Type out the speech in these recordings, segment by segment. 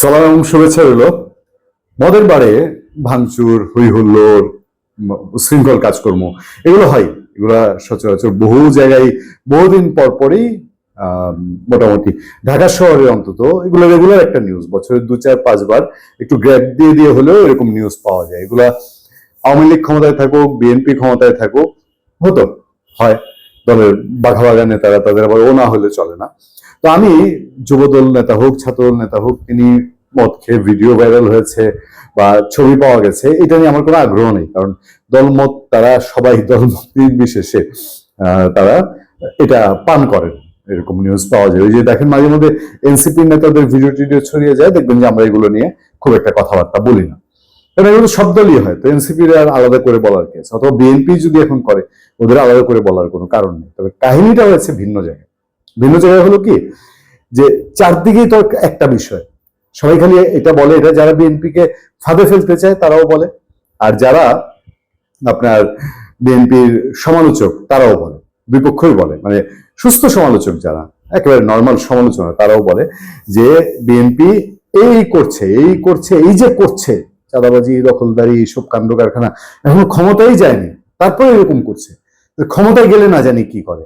সালাম শুভেচ্ছা রইল। মদের বারে ভাঙচুর হই হুল্লোড় শৃঙ্খল কাজকর্ম, এগুলো হয়। এগুলা সচরাচর বহু জায়গায়, বহুদিন পর পরই মোটামুটি। ঢাকা শহরে অন্তত এগুলো রেগুলার একটা নিউজ বছরের দু চার পাঁচবার একটু গ্র্যাপ দিয়ে দিয়ে হলেও এরকম নিউজ পাওয়া যায়। এগুলা আওয়ামী লীগ ক্ষমতায় থাকুক বিএনপি ক্ষমতায় থাকুক, হতো, হয়। দলের বাঘাবাগা নেতারা, তাদের আবার ও না হলে চলে না। তো আমি যুবদল নেতা হোক, ছাত্রদল নেতা হোক, তিনি মদ খেয়ে ভিডিও ভাইরাল হয়েছে বা ছবি পাওয়া গেছে, এটা নিয়ে আমার কোনো আগ্রহ নেই। কারণ দলমত তারা সবাই দলমত বিশেষে তারা এটা পান করেন। এরকম নিউজ পাওয়া যায়। ওই যে দেখেন মাঝে মধ্যে এনসিপি নেতাদের ভিডিও টিডিও ছড়িয়ে যায়, দেখবেন যে আমরা এগুলো নিয়ে খুব একটা কথাবার্তা বলি না। কারণ এগুলো সব দলই হয়। তো এনসিপি আর আলাদা করে বলার কেস। অথবা বিএনপি যদি এখন করে, ওদের আলাদা করে বলার কোনো কারণ নেই। তবে কাহিনীটা হয়েছে ভিন্ন জায়গায়। ভিন্ন জায়গায় হলো কি? যে চারদিকেই তো একটা বিষয়। সবাই খালি এটা বলে, এটা যারা বিএনপিকে ফাঁদে ফেলতে চায় তারাও বলে। আর যারা আপনার বিএনপির সমালোচক তারাও বলে। দুই বলে। মানে সুস্থ সমালোচক যারা, একেবারে নর্মাল সমালোচনা, তারাও বলে যে বিএনপি এই করছে এই করছে, এই যে করছে, চাঁদাবাজি, দখলদারি এইসব কাণ্ড কারখানা, এখন ক্ষমতাই যায়নি। তারপরে এরকম করছে। ক্ষমতায় গেলে না জানি কি করে।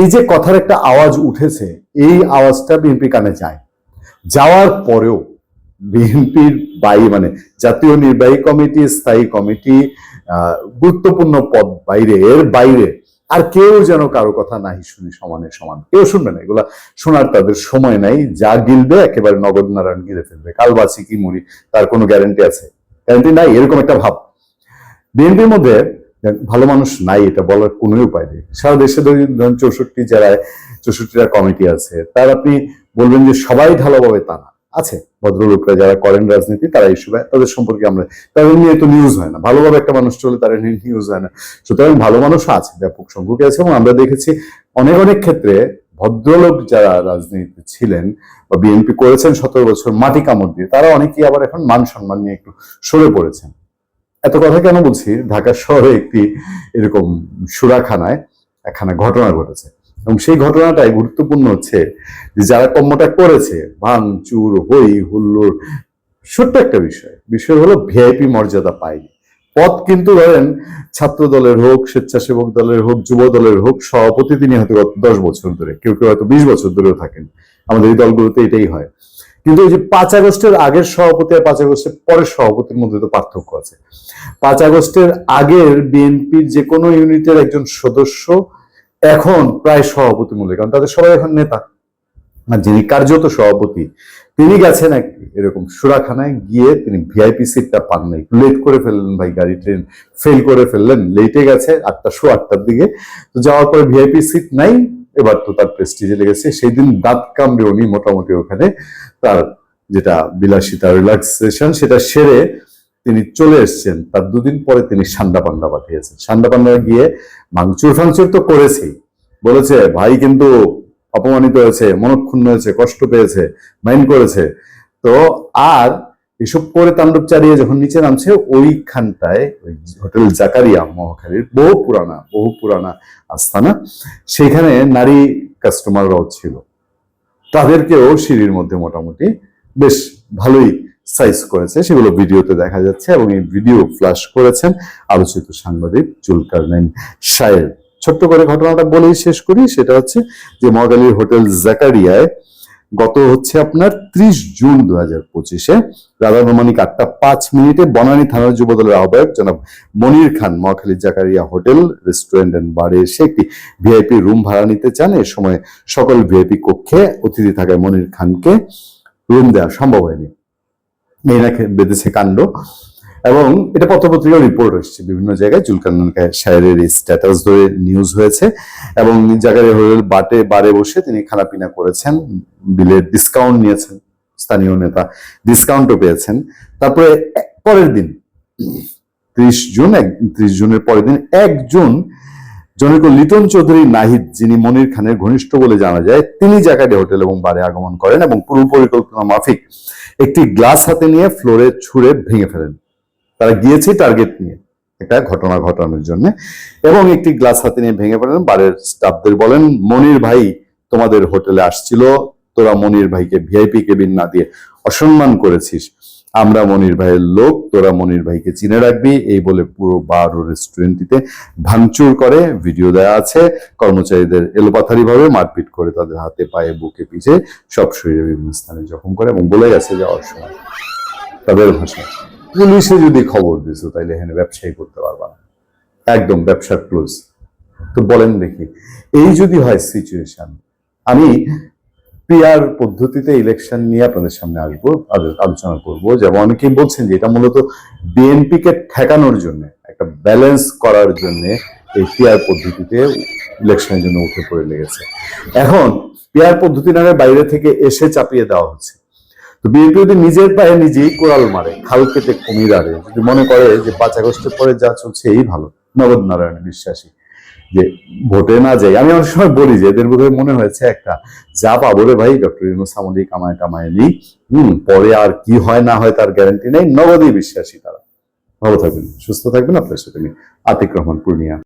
এই যে কথার একটা আওয়াজ উঠেছে, এই আওয়াজটা বিএনপি কানে যায়। যাওয়ার পরেও বিএনপির বাই মানে জাতীয় নির্বাহী কমিটি, স্থায়ী কমিটি গুরুত্বপূর্ণ পদ বাইরে, এর বাইরে আর কেউ যেন কারও কথা নাই শুনি সমানে সমান। কেউ শুনবে না, এগুলা শোনার তাদের সময় নাই। যা গিলবে একেবারে নগদ নারায়ণ গিলে ফেলবে। কাল বাঁচি কি মুড়ি, তার কোনো গ্যারান্টি আছে? গ্যারেন্টি নাই, এরকম একটা ভাব। বিএনপির মধ্যে ভালো মানুষ নাই, এটা বলার কোনো উপায় নেই। সারা দেশে ধরুন চৌষট্টি জেলায়, চৌষট্টিটা কমিটি আছে, তার আপনি বলবেন যে সবাই ঢালাভাবে তা না। আছে, ভদ্রলোকরা যারা করেন রাজনীতি, তারা এইসব তাদের সম্পর্কে আমরা, তাদের নিয়ে তো নিউজ হয় না। ভালোভাবে একটা মানুষ চলে তারা নিয়ে নিউজ হয় না। সুতরাং ভালো মানুষও আছে, ব্যাপক সংখ্যকে আছে, এবং আমরা দেখেছি অনেক অনেক ক্ষেত্রে ভদ্রলোক যারা রাজনীতিতে ছিলেন বা বিএনপি করেছেন সতেরো বছর মাটি কামড় দিয়ে, তারা অনেকেই আবার এখন মান সম্মান নিয়ে একটু সরে পড়েছেন। এত কথা কেন বলছি? ঢাকা শহরে একটি এরকম সুরাখানায় একখানা ঘটনা ঘটেছে। এবং সেই ঘটনাটাই গুরুত্বপূর্ণ হচ্ছে যে যারা কর্মটা করেছে ভাঙচুর হই, হুল্লোড়, ছোট্ট একটা বিষয়। বিষয় হলো ভিআইপি মর্যাদা পায়নি। পদ কিন্তু ধরেন ছাত্র দলের হোক, স্বেচ্ছাসেবক দলের হোক, যুব দলের হোক, সভাপতি তিনি হয়তো গত দশ বছর ধরে, কেউ কেউ হয়তো বিশ বছর ধরেও থাকেন। আমাদের এই দলগুলোতে এটাই হয়। কিন্তু এই যে পাঁচ আগস্টের আগের সভাপতি আর পাঁচ আগস্টের পরের সভাপতির মধ্যে তো পার্থক্য আছে। পাঁচ আগস্টের আগের বিএনপির যে কোনো ইউনিটের একজন সদস্য এখন প্রায় সভাপতি মূল্যে কারণ তাদের সবাই এখন নেতা। আর যিনি কার্যত সভাপতি, তিনি গেছেন এক এরকম সুরাখানায়, গিয়ে তিনি ভিআইপি সিটটা পান নাই। লেট করে ফেললেন ভাই, গাড়ি ট্রেন ফেল করে ফেললেন। লেটে গেছে, আটটা শো আটটার দিকে। তো যাওয়ার পরে ভিআইপি সিট নাই এবার তো তার প্রেস্টিজে লেগেছে। সেই দিন দাঁত কামড়ে উনি মোটামুটি ওখানে তার যেটা বিলাসিতা রিল্যাক্সেশন সেটা সেরে তিনি চলে এসেছেন। তার দুদিন পরে তিনি সান্ডা পান্ডা পাঠিয়েছেন। সান্ডা পান্ডা গিয়ে ভাঙচুর ফাংচুর তো করেছেই বলেছে, ভাই কিন্তু অপমানিত হয়েছে, মনক্ষুণ্ণ হয়েছে, কষ্ট পেয়েছে, মাইন্ড করেছে। তো আর এসব করে তাণ্ডব চালিয়ে যখন নিচে নামছে, ওইখানটায় ওই হোটেল জাকারিয়া মহাখালীর বহু পুরানা বহু পুরানা আস্থানা সেখানে নারী কাস্টমাররাও ছিল। তাদেরকেও সিঁড়ির মধ্যে মোটামুটি বেশ ভালোই সাইজ করেছে। সেগুলো ভিডিওতে দেখা যাচ্ছে এবং এই ভিডিও ফ্ল্যাশ করেছেন আলোচিত সাংবাদিক জুলকার নাইন শায়ের। ছোট্ট করে ঘটনাটা বলেই শেষ করি। সেটা হচ্ছে যে মহাকালীর হোটেল জাকারিয়ায় গত হচ্ছে আপনার ত্রিশ জুন দু হাজার পঁচিশে। রাধানুমানিক আটটা পাঁচ মিনিটে বনানী থানার যুবদলের আহ্বায়ক জনাব Monir Khan Mohakhali Zakaria hotel, restaurant and বারে এসে একটি ভিআইপি রুম ভাড়া নিতে চান। এ সময় সকল ভিআইপি কক্ষে অতিথি থাকায় মনির খানকে রুম দেওয়া সম্ভব হয়নি। নাকি বেঁধেছে কাণ্ড। এবং এটা পত্রপত্রিকার রিপোর্ট এসেছে। বিভিন্ন জায়গায় জুলকান শায়ের স্ট্যাটাস ধরে নিউজ হয়েছে এবং জায়গায় হোটেল বাটে, বারে বসে তিনি খানাপিনা করেছেন, বিলের ডিসকাউন্ট নিয়েছেন, স্থানীয় নেতা ডিসকাউন্টও পেয়েছেন। তারপরে পরের দিন, ত্রিশ জুন, এক, ত্রিশ জুনের পরের দিন এক জুন জনৈক লিটন চৌধুরী নাহিদ, যিনি মনির খানের ঘনিষ্ঠ বলে জানা যায়, তিনি জাকাডে হোটেল এবং বারে আগমন করেন এবং পূর্ব পরিকল্পনা মাফিক একটি গ্লাস হাতে নিয়ে ফ্লোরে ছুঁড়ে ভেঙে ফেলেন। তারা গিয়েছে টার্গেট নিয়ে। একটা ঘটনা ঘটানোর জন্য। এবং একটি গ্লাস হাতে নিয়ে ভেঙে পড়েন। বারের স্টাফদের বলেন, মনির ভাই তোমাদের হোটেলে আসছিল। তোরা মনির ভাইকে ভিআইপি কেবিন না দিয়ে অসম্মান করেছিস। আমরা মনির ভাইয়ের লোক, তোরা মনির ভাইকে চিনে রাখবি। এই বলে পুরো বার ও রেস্টুরেন্টটিতে ভাঙচুর করে। ভিডিও দেওয়া আছে। কর্মচারীদের এলোপাথারি ভাবে মারপিট করে তাদের হাতে, পায়ে, বুকে পিছে সব শরীরে বিভিন্ন স্থানে জখম করে এবং বলে গেছে যাওয়ার সময় তাদের ভাষা। পুলিশে যদি খবর দিছো, তাইলে এখানে ব্যবসায়ী করতে পারবা না। একদম ব্যবসা ক্লোজ তো বলেন দেখি, এই যদি হয় সিচুয়েশন আমি পিআর পদ্ধতিতে ইলেকশন নিয়ে আপনাদের সামনে আসব আলোচনা করব। যেমন অনেকেই বলছেন যে এটা মূলত বিএনপি কে ঠেকানোর জন্য, একটা ব্যালেন্স করার জন্য এই পিআর পদ্ধতিতে ইলেকশনের জন্য উঠে পড়ে লেগেছে। এখন পিআর পদ্ধতি নামে বাইরে থেকে এসে চাপিয়ে দেওয়া হচ্ছে। তো বিএনপি নিজের পায়ে নিজেই কোরাল মারে, খাল কেটে কুমির আরে। যদি মনে করে যে পাঁচ আগস্টের পরে যা চলছে, এই ভালো। নগদ নারায়ণ বিশ্বাসী, যে ভোটে না যাই। আমি অনেক সময় বলি যে এদের বোধহয় মনে হয়েছে একটা, যা পাবো রে ভাই, ডক্টর ইউনুস সামরিক কামায় টামায় নেই। হম, পরে আর কি হয় না হয় তার গ্যারান্টি নেই। নগদই বিশ্বাসী তারা। ভালো থাকবেন, সুস্থ থাকবেন আপনার সাথে আমি আতিক রহমান পূর্ণিয়া।